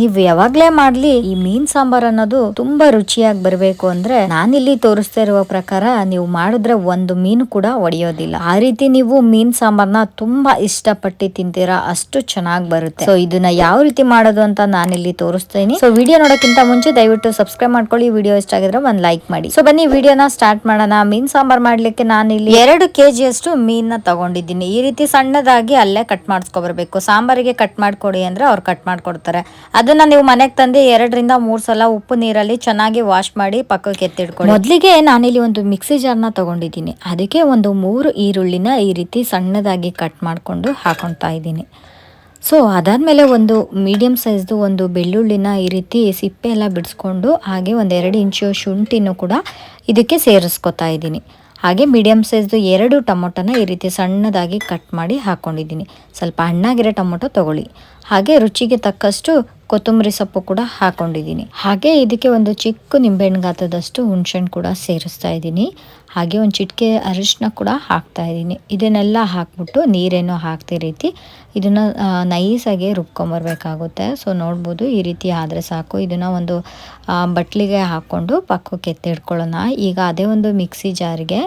ನೀವು ಯಾವಾಗ್ಲೇ ಮಾಡ್ಲಿ ಈ ಮೀನ್ ಸಾಂಬಾರ್ ಅನ್ನೋದು ತುಂಬಾ ರುಚಿಯಾಗಿ ಬರಬೇಕು ಅಂದ್ರೆ ನಾನಿಲ್ಲಿ ತೋರಿಸ್ತಾ ಇರುವ ಪ್ರಕಾರ ನೀವು ಮಾಡಿದ್ರೆ ಒಂದು ಮೀನು ಕೂಡ ಒಡೆಯೋದಿಲ್ಲ. ಆ ರೀತಿ ನೀವು ಮೀನ್ ಸಾಂಬಾರ್ನ ತುಂಬಾ ಇಷ್ಟಪಟ್ಟು ತಿಂತೀರಾ ಅಷ್ಟು ಚೆನ್ನಾಗಿ ಬರುತ್ತೆ. ಸೊ ಇದನ್ನ ಯಾವ ರೀತಿ ಮಾಡೋದು ಅಂತ ನಾನಿಲ್ಲಿ ತೋರಿಸ್ತೀನಿ. ಸೊ ವಿಡಿಯೋ ನೋಡೋಕ್ಕಿಂತ ಮುಂಚೆ ದಯವಿಟ್ಟು ಸಬ್ಸ್ಕ್ರೈಬ್ ಮಾಡ್ಕೊಳ್ಳಿ. ವಿಡಿಯೋ ಇಷ್ಟ ಆಗಿದ್ರೆ ಒಂದ್ ಲೈಕ್ ಮಾಡಿ. ಸೊ ಬನ್ನಿ ವಿಡಿಯೋನ ಸ್ಟಾರ್ಟ್ ಮಾಡೋಣ. ಮೀನ್ ಸಾಂಬಾರ್ ಮಾಡ್ಲಿಕ್ಕೆ ನಾನಿಲ್ಲಿ ಎರಡು ಕೆಜಿ ಅಷ್ಟು ಮೀನ್ನ ತಗೊಂಡಿದ್ದೀನಿ. ಈ ರೀತಿ ಸಣ್ಣದಾಗಿ ಅಲ್ಲೇ ಕಟ್ ಮಾಡಿಸ್ಕೊಬರ್ಬೇಕು. ಸಾಂಬಾರಿಗೆ ಕಟ್ ಮಾಡ್ಕೊಡಿ ಅಂದ್ರೆ ಅವ್ರು ಕಟ್ ಮಾಡ್ಕೊಡ್ತಾರೆ. ಅದನ್ನ ನೀವು ಮನೆಗೆ ತಂದು ಎರಡರಿಂದ ಮೂರು ಸಲ ಉಪ್ಪು ನೀರಲ್ಲಿ ಚೆನ್ನಾಗಿ ವಾಶ್ ಮಾಡಿ ಪಕ್ಕಕ್ಕೆ ಎತ್ತಿಡ್ಕೊಳ್ಳಿ ಮೊದಲಿಗೆ ನಾನಿಲ್ಲಿ ಒಂದು ಮಿಕ್ಸಿ ಜಾರ್ನ ತಗೊಂಡಿದ್ದೀನಿ. ಅದಕ್ಕೆ ಒಂದು ಮೂರು ಈರುಳ್ಳಿನ ಈ ರೀತಿ ಸಣ್ಣದಾಗಿ ಕಟ್ ಮಾಡಿಕೊಂಡು ಹಾಕೊತಾ ಇದ್ದೀನಿ. ಸೊ ಅದಾದಮೇಲೆ ಒಂದು ಮೀಡಿಯಮ್ ಸೈಜ್ದು ಒಂದು ಬೆಳ್ಳುಳ್ಳಿನ ಈ ರೀತಿ ಸಿಪ್ಪೆ ಎಲ್ಲ ಬಿಡಿಸ್ಕೊಂಡು ಹಾಗೆ ಒಂದು ಎರಡು ಇಂಚು ಶುಂಠಿನೂ ಕೂಡ ಇದಕ್ಕೆ ಸೇರಿಸ್ಕೊತಾ ಇದ್ದೀನಿ. ಹಾಗೆ ಮೀಡಿಯಮ್ ಸೈಜ್ದು ಎರಡು ಟೊಮೊಟೊನ ಈ ರೀತಿ ಸಣ್ಣದಾಗಿ ಕಟ್ ಮಾಡಿ ಹಾಕ್ಕೊಂಡಿದ್ದೀನಿ ಸ್ವಲ್ಪ ಹಣ್ಣಾಗಿರೋ ಟೊಮೊಟೊ ತಗೊಳ್ಳಿ. ಹಾಗೆ ರುಚಿಗೆ ತಕ್ಕಷ್ಟು ಕೊತ್ತಂಬರಿ ಸೊಪ್ಪು ಕೂಡ ಹಾಕೊಂಡಿದ್ದೀನಿ. ಹಾಗೆ ಇದಕ್ಕೆ ಒಂದು ಚಿಕ್ಕ ನಿಂಬೆಹಣ್ಣು ಗಾತ್ರದಷ್ಟು ಹುಣ್ಸೆಹಣ್ಣು ಕೂಡ ಸೇರಿಸ್ತಾ ಇದ್ದೀನಿ. ಹಾಗೆ ಒಂದು ಚಿಟಿಕೆ ಅರಿಶಿನ ಕೂಡ ಹಾಕ್ತಾ ಇದ್ದೀನಿ. ಇದನ್ನೆಲ್ಲ ಹಾಕ್ಬಿಟ್ಟು ನೀರೇನು ಹಾಕ್ತಿ ರೀತಿ ಇದನ್ನು ನೈಸಾಗಿ ರುಬ್ಕೊಂಬರ್ಬೇಕಾಗುತ್ತೆ ಸೊ ನೋಡ್ಬೋದು ಈ ರೀತಿ ಆದರೆ ಸಾಕು. ಇದನ್ನು ಒಂದು ಬಟ್ಲಿಗೆ ಹಾಕ್ಕೊಂಡು ಪಕ್ಕಕ್ಕೆ ಎತ್ತಿಡ್ಕೊಳ್ಳೋಣ ಈಗ ಅದೇ ಒಂದು ಮಿಕ್ಸಿ ಜಾರಿಗೆ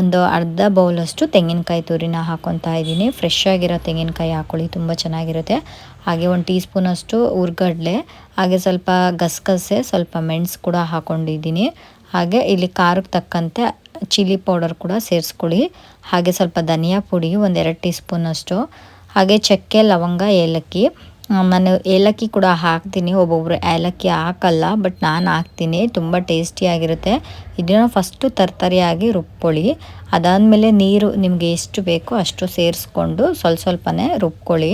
ಒಂದು ಅರ್ಧ ಬೌಲಷ್ಟು ತೆಂಗಿನಕಾಯಿ ತುರಿನ ಹಾಕ್ಕೊತಾ ಇದ್ದೀನಿ. ಫ್ರೆಶ್ ಆಗಿರೋ ತೆಂಗಿನಕಾಯಿ ಹಾಕ್ಕೊಳ್ಳಿ ತುಂಬ ಚೆನ್ನಾಗಿರುತ್ತೆ. ಹಾಗೆ ಒಂದು ಟೀ ಸ್ಪೂನಷ್ಟು ಉರ್ಗಡ್ಲೆ, ಹಾಗೆ ಸ್ವಲ್ಪ ಗಸಗಸೆ, ಸ್ವಲ್ಪ ಮೆಣಸು ಕೂಡ ಹಾಕ್ಕೊಂಡಿದ್ದೀನಿ ಹಾಗೆ ಇಲ್ಲಿ ಖಾರಕ್ಕೆ ತಕ್ಕಂತೆ ಚಿಲ್ಲಿ ಪೌಡರ್ ಕೂಡ ಸೇರಿಸ್ಕೊಳ್ಳಿ. ಹಾಗೆ ಸ್ವಲ್ಪ ಧನಿಯಾ ಪುಡಿ ಒಂದೆರಡು ಟೀ ಸ್ಪೂನಷ್ಟು ಹಾಗೆ ಚಕ್ಕೆ, ಲವಂಗ, ಏಲಕ್ಕಿ. ನಾನು ಏಲಕ್ಕಿ ಕೂಡ ಹಾಕ್ತೀನಿ. ಒಬ್ಬೊಬ್ಬರು ಏಲಕ್ಕಿ ಹಾಕಲ್ಲ, ಬಟ್ ನಾನು ಹಾಕ್ತೀನಿ. ತುಂಬ ಟೇಸ್ಟಿಯಾಗಿರುತ್ತೆ ಇದನ್ನು ಫಸ್ಟು ತರ್ತರಿಯಾಗಿ ರುಬ್ಕೊಳ್ಳಿ. ಅದಾದಮೇಲೆ ನೀರು ನಿಮಗೆ ಎಷ್ಟು ಬೇಕೋ ಅಷ್ಟು ಸೇರಿಸ್ಕೊಂಡು ಸ್ವಲ್ಪ ಸ್ವಲ್ಪನೇ ರುಬ್ಕೊಳ್ಳಿ.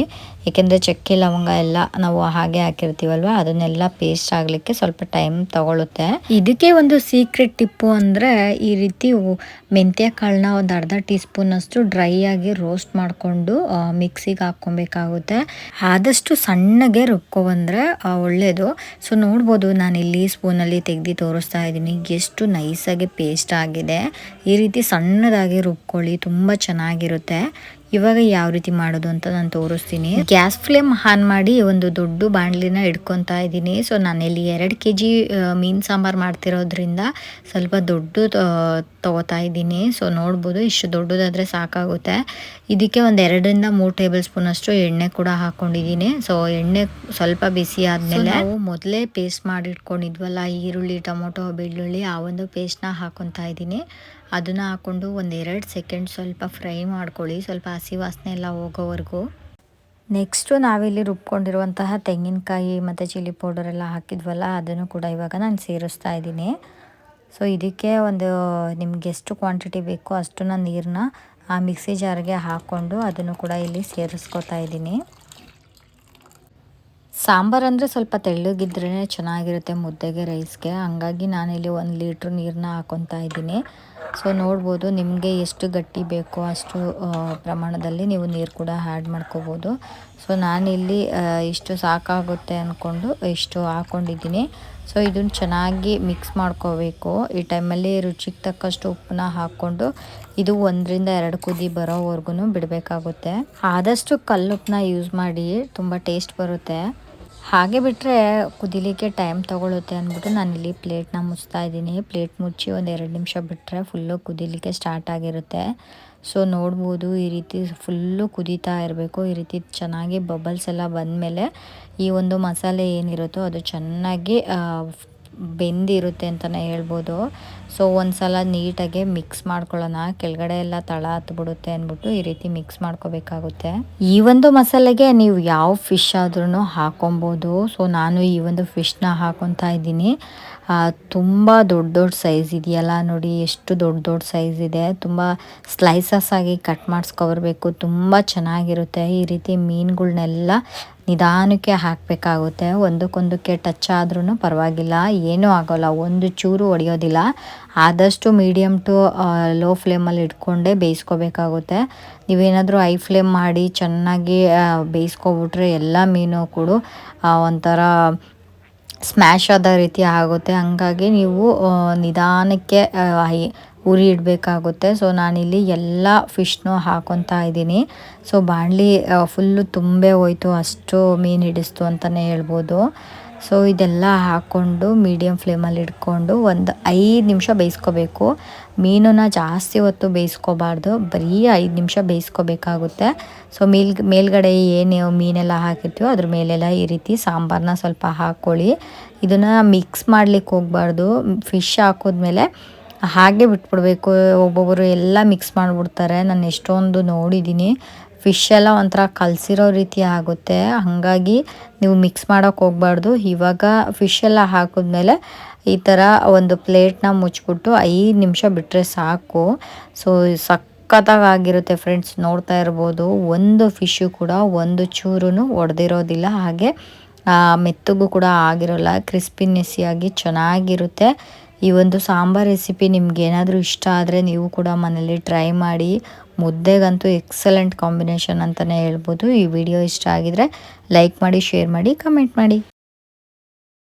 ಏಕೆಂದರೆ ಚಕ್ಕೆ ಲವಂಗ ಎಲ್ಲ ನಾವು ಹಾಗೆ ಹಾಕಿರ್ತೀವಲ್ವ, ಅದನ್ನೆಲ್ಲ ಪೇಸ್ಟ್ ಆಗಲಿಕ್ಕೆ ಸ್ವಲ್ಪ ಟೈಮ್ ತಗೊಳುತ್ತೆ. ಇದಕ್ಕೆ ಒಂದು ಸೀಕ್ರೆಟ್ ಟಿಪ್ಪು ಅಂದರೆ ಈ ರೀತಿ ಮೆಂತ್ಯ ಕಾಳನ್ನ ಒಂದು ಅರ್ಧ ಟೀ ಸ್ಪೂನಷ್ಟು ಡ್ರೈ ಆಗಿ ರೋಸ್ಟ್ ಮಾಡಿಕೊಂಡು ಮಿಕ್ಸಿಗೆ ಹಾಕ್ಕೊಬೇಕಾಗುತ್ತೆ. ಆದಷ್ಟು ಸಣ್ಣಗೆ ರುಬ್ಕೊಬಂದರೆ ಒಳ್ಳೆಯದು ಸೊ ನೋಡ್ಬೋದು ನಾನು ಇಲ್ಲಿ ಸ್ಪೂನಲ್ಲಿ ತೆಗ್ದು ತೋರಿಸ್ತಾ ಇದ್ದೀನಿ. ಎಷ್ಟು ನೈಸಾಗಿ ಪೇಸ್ಟ್ ಆಗಿದೆ. ಈ ರೀತಿ ಸಣ್ಣದಾಗಿ ರುಬ್ಕೊಳ್ಳಿ, ತುಂಬ ಚೆನ್ನಾಗಿರುತ್ತೆ. ಇವಾಗ ಯಾವ ರೀತಿ ಮಾಡೋದು ಅಂತ ನಾನು ತೋರಿಸ್ತೀನಿ. ಗ್ಯಾಸ್ ಫ್ಲೇಮ್ ಆನ್ ಮಾಡಿ ಒಂದು ದೊಡ್ಡ ಬಾಣಲಿನ ಇಟ್ಕೊತಾ ಇದ್ದೀನಿ. ಸೊ ನಾನಿಲ್ಲಿ ಎರಡು ಕೆ ಜಿ ಮೀನು ಸಾಂಬಾರು ಮಾಡ್ತಿರೋದ್ರಿಂದ ಸ್ವಲ್ಪ ದೊಡ್ಡ ತಗೋತಾ ಇದ್ದೀನಿ. ಸೊ ನೋಡ್ಬೋದು ಇಷ್ಟು ದೊಡ್ಡದಾದರೆ ಸಾಕಾಗುತ್ತೆ. ಇದಕ್ಕೆ ಒಂದು ಎರಡರಿಂದ ಮೂರು ಟೇಬಲ್ ಸ್ಪೂನ್ ಅಷ್ಟು ಎಣ್ಣೆ ಕೂಡ ಹಾಕ್ಕೊಂಡಿದ್ದೀನಿ ಸೊ ಎಣ್ಣೆ ಸ್ವಲ್ಪ ಬಿಸಿ ಆದಮೇಲೆ ನಾವು ಮೊದಲೇ ಪೇಸ್ಟ್ ಮಾಡಿಟ್ಕೊಂಡಿದ್ವಲ್ಲ ಈರುಳ್ಳಿ ಟೊಮೊಟೊ ಬೆಳ್ಳುಳ್ಳಿ ಆ ಒಂದು ಪೇಸ್ಟ್ನ ಹಾಕೊತಾ ಇದ್ದೀನಿ. ಅದನ್ನು ಹಾಕ್ಕೊಂಡು ಒಂದು ಎರಡು ಸೆಕೆಂಡ್ ಸ್ವಲ್ಪ ಫ್ರೈ ಮಾಡ್ಕೊಳ್ಳಿ. ಸ್ವಲ್ಪ ಹಸಿ ವಾಸನೆ ಎಲ್ಲ ಹೋಗೋವರೆಗೂ. ನೆಕ್ಸ್ಟು ನಾವಿಲ್ಲಿ ರುಬ್ಕೊಂಡಿರುವಂತಹ ತೆಂಗಿನಕಾಯಿ ಮತ್ತು ಚಿಲ್ಲಿ ಪೌಡರ್ ಎಲ್ಲ ಹಾಕಿದ್ವಲ್ಲ ಅದನ್ನು ಕೂಡ ಇವಾಗ ನಾನು ಸೇರಿಸ್ತಾ ಇದ್ದೀನಿ. ಸೊ ಇದಕ್ಕೆ ಒಂದು ನಿಮ್ಗೆ ಎಷ್ಟು ಕ್ವಾಂಟಿಟಿ ಬೇಕೋ ಅಷ್ಟನ್ನು ನೀರನ್ನ ಆ ಮಿಕ್ಸಿ ಜಾರ್ಗೆ ಹಾಕ್ಕೊಂಡು ಅದನ್ನು ಕೂಡ ಇಲ್ಲಿ ಸೇರಿಸ್ಕೊತಾ ಇದ್ದೀನಿ. ಸಾಂಬಾರು ಅಂದರೆ ಸ್ವಲ್ಪ ತೆಳ್ಳಗಿದ್ರೇ ಚೆನ್ನಾಗಿರುತ್ತೆ ಮುದ್ದೆಗೆ ರೈಸ್ಗೆ ಹಂಗಾಗಿ ನಾನಿಲ್ಲಿ ಒಂದು ಲೀಟ್ರ್ ನೀರನ್ನ ಹಾಕೊತಾ ಇದ್ದೀನಿ. ಸೊ ನೋಡ್ಬೋದು ನಿಮಗೆ ಎಷ್ಟು ಗಟ್ಟಿ ಬೇಕೋ ಅಷ್ಟು ಪ್ರಮಾಣದಲ್ಲಿ ನೀವು ನೀರು ಕೂಡ ಆ್ಯಡ್ ಮಾಡ್ಕೋಬೋದು. ಸೊ ನಾನಿಲ್ಲಿ ಇಷ್ಟು ಸಾಕಾಗುತ್ತೆ ಅಂದ್ಕೊಂಡು ಇಷ್ಟು ಹಾಕ್ಕೊಂಡಿದ್ದೀನಿ ಸೊ ಇದನ್ನು ಚೆನ್ನಾಗಿ ಮಿಕ್ಸ್ ಮಾಡ್ಕೋಬೇಕು. ಈ ಟೈಮಲ್ಲಿ ರುಚಿಗೆ ತಕ್ಕಷ್ಟು ಉಪ್ಪನ್ನ ಹಾಕ್ಕೊಂಡು ಇದು ಒಂದರಿಂದ ಎರಡು ಕುದಿ ಬರೋವರೆಗೂ ಬಿಡಬೇಕಾಗುತ್ತೆ. ಆದಷ್ಟು ಕಲ್ಲುಪ್ಪನ್ನ ಯೂಸ್ ಮಾಡಿ ತುಂಬ ಟೇಸ್ಟ್ ಬರುತ್ತೆ. ಹಾಗೆ ಬಿಟ್ಟರೆ ಕುದಿಲಿಕ್ಕೆ ಟೈಮ್ ತೊಗೊಳುತ್ತೆ ಅಂದ್ಬಿಟ್ಟು ನಾನಿಲ್ಲಿ ಪ್ಲೇಟ್ನ ಮುಚ್ತಾ ಇದ್ದೀನಿ. ಪ್ಲೇಟ್ ಮುಚ್ಚಿ ಒಂದು ಎರಡು ನಿಮಿಷ ಬಿಟ್ಟರೆ ಫುಲ್ಲು ಕುದಿಲಿಕ್ಕೆ ಸ್ಟಾರ್ಟ್ ಆಗಿರುತ್ತೆ. ಸೊ ನೋಡ್ಬೋದು ಈ ರೀತಿ ಫುಲ್ಲು ಕುದೀತಾ ಇರಬೇಕು, ಈ ರೀತಿ ಚೆನ್ನಾಗಿ ಬಬಲ್ಸ್ ಎಲ್ಲ ಬಂದಮೇಲೆ ಈ ಒಂದು ಮಸಾಲೆ ಏನಿರುತ್ತೋ ಅದು ಚೆನ್ನಾಗಿ ಬೆಂದಿರುತ್ತೆ ಅಂತಲೇ ಹೇಳ್ಬೋದು. ಸೊ ಒಂದು ಸಲ ನೀಟಾಗಿ ಮಿಕ್ಸ್ ಮಾಡ್ಕೊಳ್ಳೋಣ. ಕೆಳಗಡೆ ಎಲ್ಲ ತಳ ಹತ್ಬಿಡುತ್ತೆ ಅಂದ್ಬಿಟ್ಟು ಈ ರೀತಿ ಮಿಕ್ಸ್ ಮಾಡ್ಕೋಬೇಕಾಗುತ್ತೆ. ಈ ಒಂದು ಮಸಾಲೆಗೆ ನೀವು ಯಾವ ಫಿಶ್ ಆದ್ರೂ ಹಾಕೊಬೋದು. ಸೊ ನಾನು ಈ ಒಂದು ಫಿಶ್ನ ಹಾಕೊತಾ ಇದ್ದೀನಿ. ತುಂಬ ದೊಡ್ಡ ದೊಡ್ಡ ಸೈಜ್ ಇದೆಯಲ್ಲ ನೋಡಿ, ಎಷ್ಟು ದೊಡ್ಡ ದೊಡ್ಡ ಸೈಜ್ ಇದೆ. ತುಂಬ ಸ್ಲೈಸಸ್ ಆಗಿ ಕಟ್ ಮಾಡಿಸ್ಕೊಬರ್ಬೇಕು ತುಂಬ ಚೆನ್ನಾಗಿರುತ್ತೆ. ಈ ರೀತಿ ಮೀನುಗಳ್ನೆಲ್ಲ ನಿಧಾನಕ್ಕೆ ಹಾಕಬೇಕಾಗುತ್ತೆ. ಒಂದಕ್ಕೊಂದಕ್ಕೆ ಟಚ್ ಆದ್ರೂ ಪರವಾಗಿಲ್ಲ. ಏನೂ ಆಗೋಲ್ಲ. ಒಂದು ಚೂರು ಹೊಡೆಯೋದಿಲ್ಲ ಆದಷ್ಟು ಮೀಡಿಯಮ್ ಟು ಲೋ ಫ್ಲೇಮಲ್ಲಿ ಇಟ್ಕೊಂಡೇ ಬೇಯಿಸ್ಕೋಬೇಕಾಗುತ್ತೆ. ನೀವೇನಾದರೂ ಐ ಫ್ಲೇಮ್ ಮಾಡಿ ಚೆನ್ನಾಗಿ ಬೇಯಿಸ್ಕೊಬಿಟ್ರೆ ಎಲ್ಲ ಮೀನು ಕೂಡ ಒಂಥರ ಸ್ಮ್ಯಾಶ್ ಆದ ರೀತಿ ಆಗುತ್ತೆ. ಹಂಗಾಗಿ ನೀವು ನಿಧಾನಕ್ಕೆ ಹೈ ಉರಿ ಇಡಬೇಕಾಗುತ್ತೆ. ಸೊ ನಾನಿಲ್ಲಿ ಎಲ್ಲ ಫಿಶ್ನೂ ಹಾಕೊತಾ ಇದ್ದೀನಿ. ಸೊ ಬಾಣಲಿ ಫುಲ್ಲು ತುಂಬೆ ಹೋಯ್ತು. ಅಷ್ಟು ಮೀನು ಹಿಡಿಸ್ತು ಅಂತಲೇ ಹೇಳ್ಬೋದು. ಸೊ ಇದೆಲ್ಲ ಹಾಕ್ಕೊಂಡು ಮೀಡಿಯಮ್ ಫ್ಲೇಮಲ್ಲಿ ಇಟ್ಕೊಂಡು ಒಂದು ಐದು ನಿಮಿಷ ಬೇಯಿಸ್ಕೋಬೇಕು. ಮೀನನ್ನ ಜಾಸ್ತಿ ಹೊತ್ತು ಬೇಯಿಸ್ಕೋಬಾರ್ದು. ಬರೀ ಐದು ನಿಮಿಷ ಬೇಯಿಸ್ಕೋಬೇಕಾಗುತ್ತೆ. ಸೊ ಮೇಲ್, ಮೇಲ್ಗಡೆ ಏನು ಮೀನೆಲ್ಲ ಹಾಕಿರ್ತೀವೋ ಅದ್ರ ಮೇಲೆಲ್ಲ ಈ ರೀತಿ ಸಾಂಬಾರನ್ನ ಸ್ವಲ್ಪ ಹಾಕ್ಕೊಳ್ಳಿ. ಇದನ್ನು ಮಿಕ್ಸ್ ಮಾಡ್ಲಿಕ್ಕೆ ಹೋಗ್ಬಾರ್ದು. ಫಿಶ್ ಹಾಕಿದ್ಮೇಲೆ ಹಾಗೆ ಬಿಟ್ಬಿಡ್ಬೇಕು. ಒಬ್ಬೊಬ್ಬರು ಎಲ್ಲ ಮಿಕ್ಸ್ ಮಾಡಿಬಿಡ್ತಾರೆ. ನಾನು ಎಷ್ಟೊಂದು ನೋಡಿದ್ದೀನಿ ಫಿಶ್ ಎಲ್ಲ ಒಂಥರ ಕಲಸಿರೋ ರೀತಿ ಆಗುತ್ತೆ. ಹಾಗಾಗಿ ನೀವು ಮಿಕ್ಸ್ ಮಾಡೋಕೆ ಹೋಗ್ಬಾರ್ದು. ಇವಾಗ ಫಿಶ್ ಎಲ್ಲ ಹಾಕಿದ್ಮೇಲೆ ಈ ಥರ ಒಂದು ಪ್ಲೇಟ್ನ ಮುಚ್ಚಿಬಿಟ್ಟು ಐದು ನಿಮಿಷ ಬಿಟ್ಟರೆ ಸಾಕು. ಸೊ ಸಖತ್ತಾಗಿರುತ್ತೆ ಫ್ರೆಂಡ್ಸ್ ನೋಡ್ತಾ ಇರ್ಬೋದು. ಒಂದು ಫಿಶ್ಶು ಕೂಡ, ಒಂದು ಚೂರು ಒಡೆದಿರೋದಿಲ್ಲ. ಹಾಗೆ ಮೆತ್ತಗೂ ಕೂಡ ಆಗಿರೋಲ್ಲ. ಕ್ರಿಸ್ಪಿನೆಸ್ಸಿಯಾಗಿ ಚೆನ್ನಾಗಿರುತ್ತೆ. ಈ ಒಂದು ಸಾಂಬಾರ್ ರೆಸಿಪಿ ನಿಮ್ಗೆ ಏನಾದರೂ ಇಷ್ಟ ಆದರೆ ನೀವು ಕೂಡ ಮನೇಲಿ ಟ್ರೈ ಮಾಡಿ. ಮುದ್ದೆಗಂತೂ ಎಕ್ಸಲೆಂಟ್ ಕಾಂಬಿನೇಷನ್ ಅಂತಲೇ ಹೇಳ್ಬೋದು. ಈ ವಿಡಿಯೋ ಇಷ್ಟ ಆಗಿದ್ರೆ ಲೈಕ್ ಮಾಡಿ ಶೇರ್ ಮಾಡಿ ಕಮೆಂಟ್ ಮಾಡಿ.